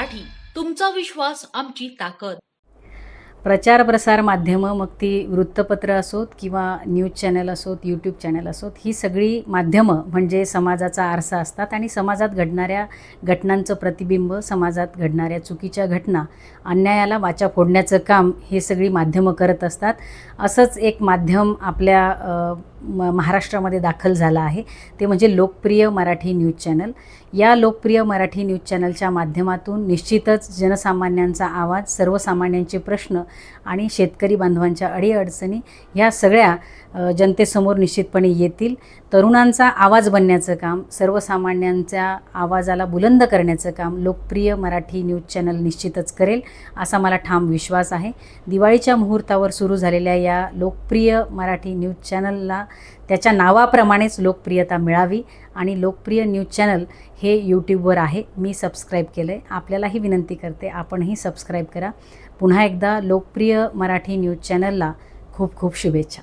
मराठी तुमचा विश्वास आमची ताकद. प्रचार प्रसार माध्यमं मग ती वृत्तपत्र असोत किंवा न्यूज चॅनल असोत यूट्यूब चॅनल असोत ही सगळी माध्यमं म्हणजे समाजाचा आरसा असतात आणि समाजात घडणाऱ्या घटनांचं प्रतिबिंब समाजात घडणाऱ्या चुकीच्या घटना अन्यायाला वाचा फोडण्याचं काम हे सगळी माध्यमं करत असतात. असंच एक माध्यम आपल्या म महाराष्ट्रामध्ये दाखल झालं आहे. ते म्हणजे लोकप्रिय मराठी न्यूज चॅनल. या लोकप्रिय मराठी न्यूज चॅनलच्या माध्यमातून निश्चितच जनसामान्यांचा आवाज सर्वसामान्यांचे प्रश्न आणि शेतकरी बांधवांच्या अडीअडचणी ह्या सगळ्या जनतेसमोर निश्चितपणे येतील. तरुणांचा आवाज बनण्याचं काम सर्वसामान्यांच्या आवाजाला बुलंद करण्याचं काम लोकप्रिय मराठी न्यूज चॅनल निश्चितच करेल असा मला ठाम विश्वास आहे. दिवाळीच्या मुहूर्तावर सुरू झालेल्या या लोकप्रिय मराठी न्यूज चॅनलला त्याच्या नावाप्रमाणेच लोकप्रियता मिळावी आणि लोकप्रिय न्यूज चॅनल हे यूट्यूबवर आहे. मी सबस्क्राईब केलं आहे आपल्यालाही विनंती करते आपणही सबस्क्राईब करा. पुन्हा एकदा लोकप्रिय मराठी न्यूज चॅनलला खूप खूप शुभेच्छा.